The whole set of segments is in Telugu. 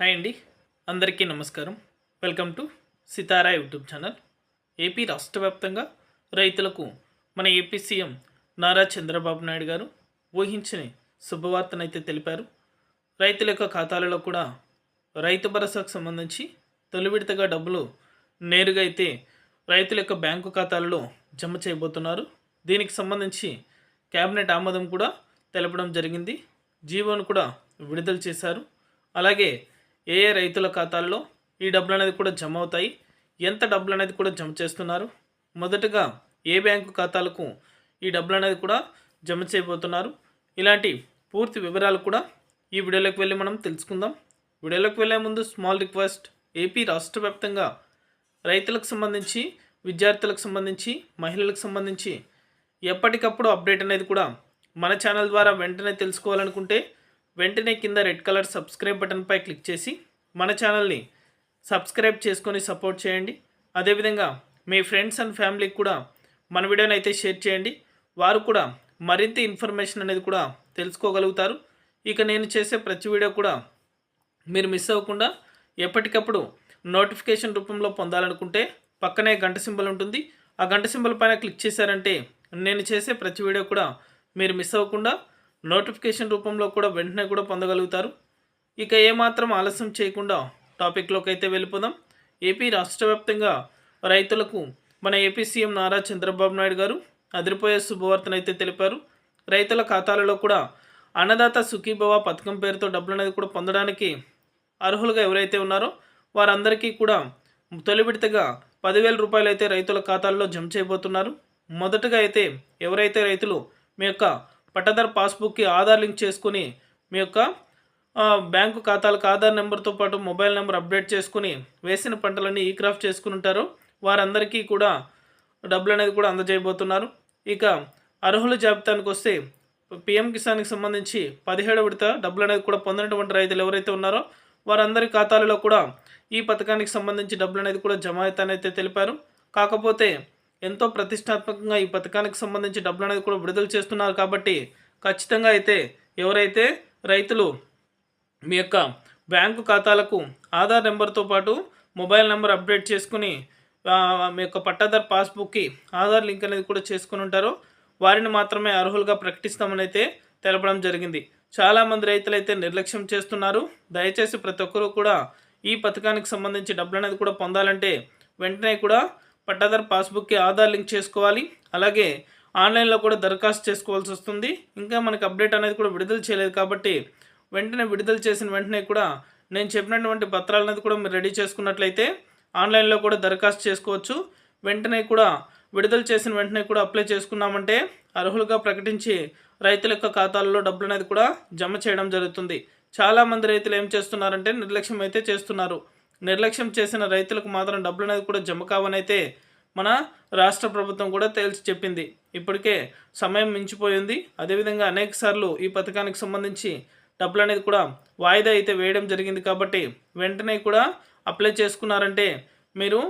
హాయ్ అండి. అందరికీ నమస్కారం. Welcome to Sitara YouTube channel. AP రాష్ట్ర వ్యాప్తంగా రైతులకు మన ఏపీ సీఎం నారా చంద్రబాబు నాయుడు గారు ఊహించని శుభవార్తనైతే తెలిపారు. రైతుల యొక్క ఖాతాలలో కూడా రైతు భరోసాకు సంబంధించి తొలి విడతగా డబ్బులు నేరుగా అయితే రైతుల యొక్క బ్యాంకు ఖాతాలలో జమ చేయబోతున్నారు. దీనికి సంబంధించి కేబినెట్ ఆమోదం కూడా తెలపడం జరిగింది. జీవోను కూడా విడుదల చేశారు. అలాగే ఏ ఏ రైతుల ఖాతాల్లో ఈ డబ్బులు అనేది కూడా జమ అవుతాయి? ఎంత డబ్బులు అనేది కూడా జమ చేస్తున్నారు? మొదటగా ఏ బ్యాంకు ఖాతాలకు ఈ డబ్బులు అనేది కూడా జమ చేయబోతున్నారు? ఇలాంటి పూర్తి వివరాలు కూడా ఈ వీడియోలోకి వెళ్ళి మనం తెలుసుకుందాం. వీడియోలోకి వెళ్ళే ముందు స్మాల్ రిక్వెస్ట్ ఏపీ రాష్ట్ర వ్యాప్తంగా రైతులకు సంబంధించి విద్యార్థులకు సంబంధించి మహిళలకు సంబంధించి ఎప్పటికప్పుడు అప్డేట్ అనేది కూడా మన ఛానల్ ద్వారా వెంటనే తెలుసుకోవాలనుకుంటే వెంటనే కింద రెడ్ కలర్ సబ్స్క్రైబ్ బటన్పై క్లిక్ చేసి మన ఛానల్ని సబ్స్క్రైబ్ చేసుకొని సపోర్ట్ చేయండి. అదేవిధంగా మీ ఫ్రెండ్స్ అండ్ ఫ్యామిలీకి కూడా మన వీడియోని అయితే షేర్ చేయండి. వారు కూడా మరింత ఇన్ఫర్మేషన్ అనేది కూడా తెలుసుకోగలుగుతారు. ఇక నేను చేసే ప్రతి వీడియో కూడా మీరు మిస్ అవ్వకుండా ఎప్పటికప్పుడు నోటిఫికేషన్ రూపంలో పొందాలనుకుంటే పక్కనే గంట సింబల్ ఉంటుంది. ఆ గంట సింబల్ పైన క్లిక్ చేశారంటే నేను చేసే ప్రతి వీడియో కూడా మీరు మిస్ అవ్వకుండా నోటిఫికేషన్ రూపంలో కూడా వెంటనే కూడా పొందగలుగుతారు. ఇక ఏమాత్రం ఆలస్యం చేయకుండా టాపిక్లోకి అయితే వెళ్ళిపోదాం. ఏపీ రాష్ట్ర వ్యాప్తంగా రైతులకు మన ఏపీ సీఎం నారా చంద్రబాబు నాయుడు గారు అదిరిపోయే శుభవార్తను అయితే తెలిపారు. రైతుల ఖాతాలలో కూడా అన్నదాత సుఖీభవ పథకం పేరుతో డబ్బులు అనేది కూడా పొందడానికి అర్హులుగా ఎవరైతే ఉన్నారో వారందరికీ కూడా తొలి విడతగా పదివేల రూపాయలు అయితే రైతుల ఖాతాల్లో జమ చేయబోతున్నారు. మొదటగా అయితే ఎవరైతే రైతులు మీ యొక్క పట్టదారు పాస్బుక్కి ఆధార్ లింక్ చేసుకుని మీ యొక్క బ్యాంకు ఖాతాలకు ఆధార్ నెంబర్తో పాటు మొబైల్ నెంబర్ అప్డేట్ చేసుకుని వేసిన పంటలన్నీ ఈ క్రాఫ్ట్ చేసుకుని ఉంటారు. వారందరికీ కూడా డబ్బులు అనేది కూడా అందజేయబోతున్నారు. ఇక అర్హుల జాబితానికి వస్తే పిఎం కిసాన్కి సంబంధించి పదిహేడు విడత డబ్బులు అనేది కూడా పొందినటువంటి రైతులు ఎవరైతే ఉన్నారో వారందరి ఖాతాలలో కూడా ఈ పథకానికి సంబంధించి డబ్బులు అనేది కూడా జమ అవుతానైతే తెలిపారు. కాకపోతే ఎంతో ప్రతిష్టాత్మకంగా ఈ పథకానికి సంబంధించి డబ్బులు అనేది కూడా విడుదల చేస్తున్నారు కాబట్టి ఖచ్చితంగా అయితే ఎవరైతే రైతులు మీ యొక్క బ్యాంకు ఖాతాలకు ఆధార్ నెంబర్తో పాటు మొబైల్ నెంబర్ అప్డేట్ చేసుకుని మీ యొక్క పట్టాదార్ పాస్బుక్కి ఆధార్ లింక్ అనేది కూడా చేసుకుని ఉంటారో వారిని మాత్రమే అర్హులుగా ప్రకటిస్తామని అయితే తెలపడం జరిగింది. చాలామంది రైతులు అయితే నిర్లక్ష్యం చేస్తున్నారు. దయచేసి ప్రతి ఒక్కరూ కూడా ఈ పథకానికి సంబంధించి డబ్బులు అనేది కూడా పొందాలంటే వెంటనే కూడా పట్టాదారు పాస్బుక్కి ఆధార్ లింక్ చేసుకోవాలి. అలాగే ఆన్లైన్లో కూడా దరఖాస్తు చేసుకోవాల్సి వస్తుంది. ఇంకా మనకి అప్డేట్ అనేది కూడా విడుదల చేయలేదు కాబట్టి వెంటనే విడుదల చేసిన వెంటనే కూడా నేను చెప్పినటువంటి పత్రాలు అనేది కూడా మీరు రెడీ చేసుకున్నట్లయితే ఆన్లైన్లో కూడా దరఖాస్తు చేసుకోవచ్చు. వెంటనే కూడా విడుదల చేసిన వెంటనే కూడా అప్లై చేసుకున్నామంటే అర్హులుగా ప్రకటించి రైతుల యొక్క ఖాతాల్లో డబ్బులు అనేది కూడా జమ చేయడం జరుగుతుంది. చాలామంది రైతులు ఏం చేస్తున్నారంటే నిర్లక్ష్యం అయితే చేస్తున్నారు. నిర్లక్ష్యం చేసిన రైతులకు మాత్రం డబ్బులు అనేది కూడా జమ కావనైతే మన రాష్ట్ర ప్రభుత్వం కూడా తేల్చి చెప్పింది. ఇప్పటికే సమయం మించిపోయింది. అదేవిధంగా అనేక సార్లు ఈ పథకానికి సంబంధించి డబ్బులు అనేది కూడా వాయిదా అయితే వేయడం జరిగింది కాబట్టి వెంటనే కూడా అప్లై చేసుకున్నారంటే మీరు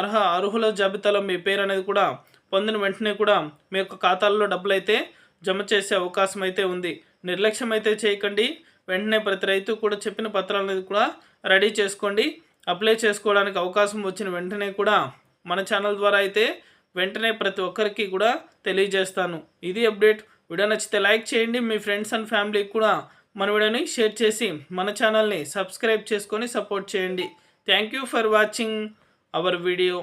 అర్హ అర్హుల జాబితాలో మీ పేరు అనేది కూడా పొందిన వెంటనే కూడా మీ యొక్క ఖాతాల్లో డబ్బులు అయితే జమ చేసే అవకాశం అయితే ఉంది. నిర్లక్ష్యం అయితే చేయకండి. వెంటనే ప్రతి రైతు కూడా చెప్పిన పత్రాలను కూడా రెడీ చేసుకోండి. అప్లై చేసుకోవడానికి అవకాశం వచ్చిన వెంటనే కూడా మన ఛానల్ ద్వారా అయితే వెంటనే ప్రతి ఒక్కరికి కూడా తెలియజేస్తాను. ఇది అప్డేట్. వీడియో నచ్చితే లైక్ చేయండి. మీ ఫ్రెండ్స్ అండ్ ఫ్యామిలీకి కూడా మన వీడియోని షేర్ చేసి మన ఛానల్ని సబ్స్క్రైబ్ చేసుకొని సపోర్ట్ చేయండి. Thank you for watching our video.